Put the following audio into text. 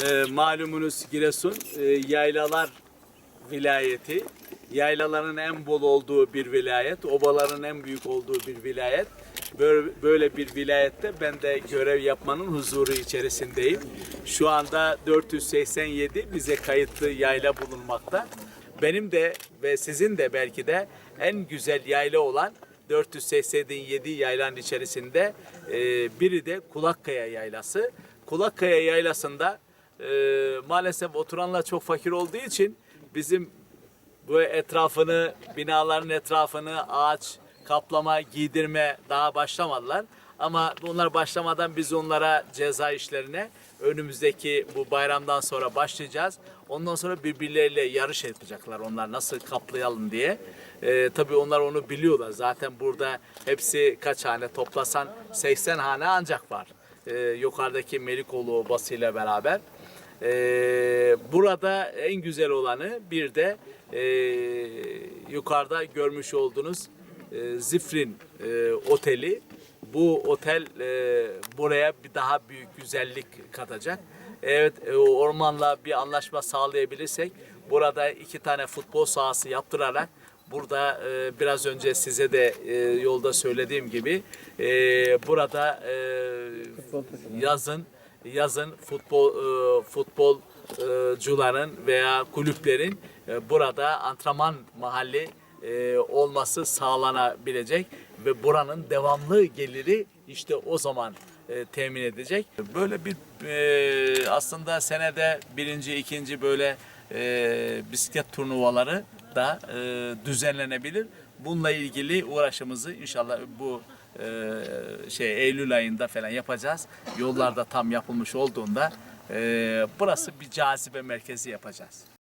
Ee, malumunuz Giresun e, yaylalar vilayeti. Yaylaların en bol olduğu bir vilayet, obaların en büyük olduğu bir vilayet. Böyle, böyle bir vilayette ben de görev yapmanın huzuru içerisindeyim. Şu anda 487 bize kayıtlı yayla bulunmakta. Benim de ve sizin de belki de en güzel yayla olan 487 yaylanın içerisinde e, biri de Kulakkaya Yaylası. Kulakkaya Yaylası'nda e, maalesef oturanlar çok fakir olduğu için bizim bu etrafını, binaların etrafını ağaç kaplama, giydirme daha başlamadılar. Ama bunlar başlamadan biz onlara ceza işlerine önümüzdeki bu bayramdan sonra başlayacağız. Ondan sonra birbirleriyle yarış yapacaklar onlar nasıl kaplayalım diye. Ee, tabii onlar onu biliyorlar. Zaten burada hepsi kaç hane toplasan 80 hane ancak var. Ee, yukarıdaki Melikoğlu obasıyla beraber. Ee, burada en güzel olanı bir de e, yukarıda görmüş olduğunuz e, Zifrin e, Oteli. Bu otel e, buraya bir daha büyük güzellik katacak. Evet e, ormanla bir anlaşma sağlayabilirsek burada iki tane futbol sahası yaptırarak burada e, biraz önce size de e, yolda söylediğim gibi e, burada e, yazın yazın futbol e, futbolcuların veya kulüplerin e, burada antrenman mahalli e, olması sağlanabilecek ve buranın devamlı geliri işte o zaman temin edecek. Böyle bir e, aslında senede birinci, ikinci böyle e, bisiklet turnuvaları da e, düzenlenebilir. Bununla ilgili uğraşımızı inşallah bu e, şey Eylül ayında falan yapacağız. Yollarda tam yapılmış olduğunda e, burası bir cazibe merkezi yapacağız.